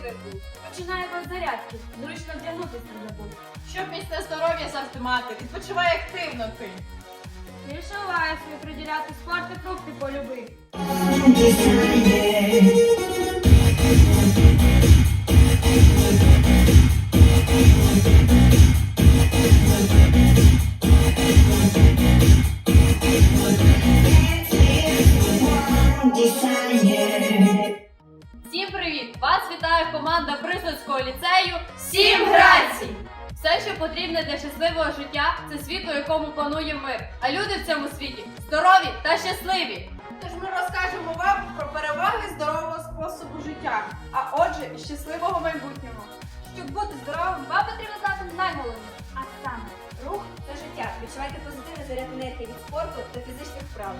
був. Починаємо з зарядки. Зручно вдягнутися не забудь. Щоб місце здоров'я завжди мати, відпочивай активно ти. Більше уваги собі приділяти спорт і фрукти полюби. Потрібне для щасливого життя, це світ, у якому панує мир. А люди в цьому світі здорові та щасливі. Тож ми розкажемо вам про переваги здорового способу життя, а отже, і щасливого майбутнього. Щоб бути здоровим, вам потрібно знати найголовніше. А саме, Рух це життя. Відчувайте позитивний заряд енергії від спорту та фізичних вправ.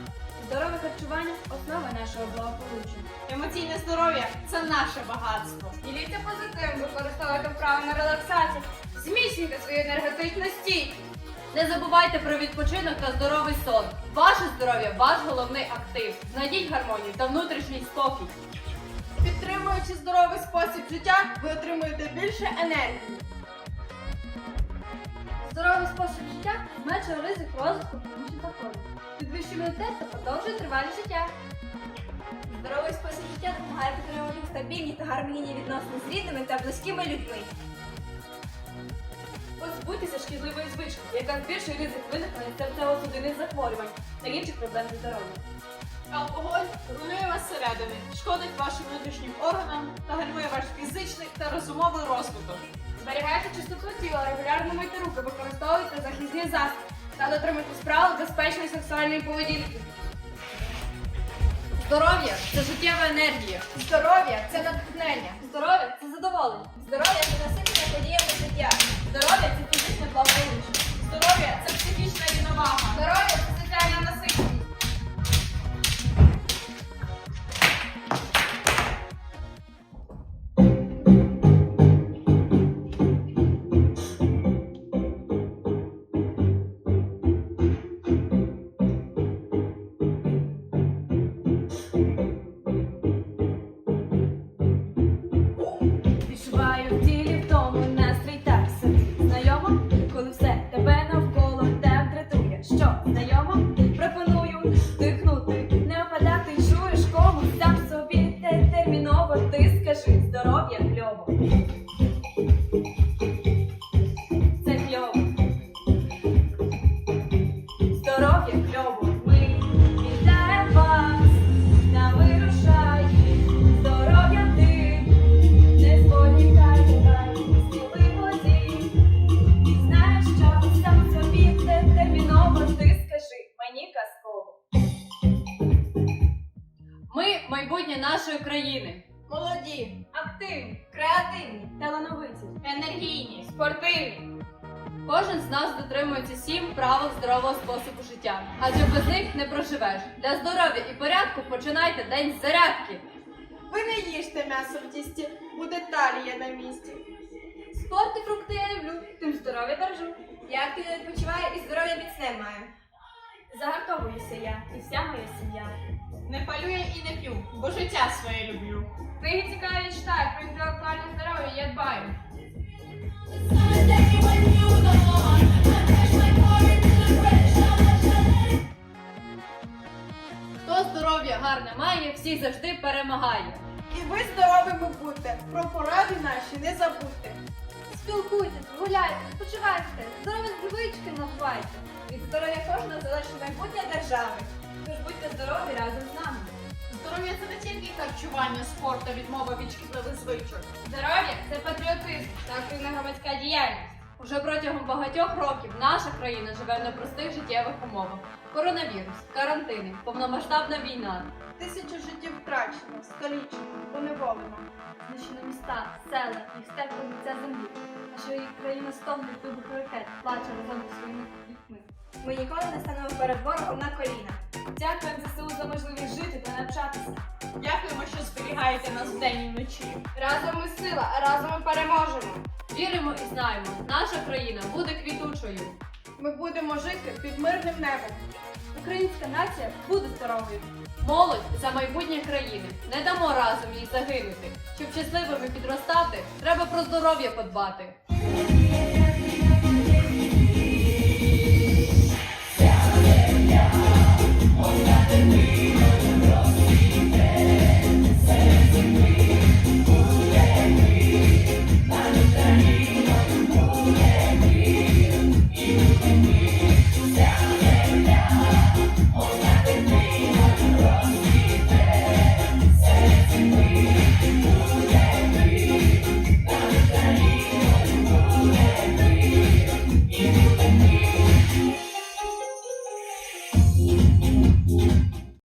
здорове харчування основа нашого благополуччя. Емоційне здоров'я це наше багатство. Діліться позитивом, використовуйте вправи на релаксацію, зміцнюйте свою енергетичну стійкість. Не забувайте про відпочинок та здоровий сон. Ваше здоров'я ваш головний актив. Знайдіть гармонію та внутрішній спокій. Підтримуючи здоровий спосіб життя, ви отримуєте більше енергії. Здоровий спосіб життя зменшує ризик розвитку хронічних захворювань, підвищує імунітет та продовжує тривалість життя. Здоровий спосіб життя допомагає підтримувати стабільні та гармонійні відносини з рідними та близькими людьми. Позбудьтеся шкідливої звички, яка збільшує ризик виникнення серцево-судинних захворювань та інших проблем зі здоров'ям. Алкоголь руйнує вас зсередини, шкодить вашим внутрішнім органам та гальмує ваш фізичний та розумовий розвиток. Зберігайте чистоту тіла, регулярно мийте руки, використовуйте захисні засоби та дотримуйтесь правил безпечної сексуальної поведінки. Здоров'я це життєва енергія. Здоров'я це натхнення. Здоров'я це задоволення. Здоров'я це насичення подіями життя. Здоров'я це фізичне благополуччя. Нашої країни. Молоді, Активні, Креативні. талановиті, енергійні, спортивні. Кожен з нас дотримується сім правил здорового способу життя, адже без них не проживеш. Для здоров'я і порядку починайте день з зарядки. ви не їжте м'ясо в тісті, буде талія на місці. Спорт і фрукти я люблю, тим здоров'я держу. Я активно відпочиваю і здоров'я міцне маю. Загартовуюся я і вся моя сім'я. Не палю я і не п'ю, бо життя своє люблю. Книги цікаві читаю, про інтелектуальне здоров'я я дбаю. Хто здоров'я гарне має, всіх завжди перемагає. І ви здоровими будьте, про поради наші не забудьте. Спілкуйтесь, гуляйте, відпочивайте, здорові звички набувайте. Від здоров'я кожного залежить майбутнє держави. Харчування, спорт та відмова від шкідливих звичок. Здоров'я це патріотизм та активна громадська діяльність. Уже протягом багатьох років наша країна живе в непростих життєвих умовах. Коронавірус, карантини, повномасштабна війна. Тисячу життів втрачено, скалічено, поневолено. Знищено міста, села, їх стекло лиця землі. Наша країна стомлює від ракет, плаче разом зі своїми дітьми. Ми ніколи не станемо перед ворогом на коліна. Дякуємо ЗСУ за можливість жити та навчатися. Дякуємо, що зберігаєте нас вдень і вночі. Разом ми сила, разом ми переможемо. Віримо і знаємо, наша країна буде квітучою. Ми будемо жити під мирним небом. Українська нація буде здоровою. Молодь за майбутнє країни. Не дамо разом їй загинути. Щоб щасливими підростати, треба про здоров'я подбати.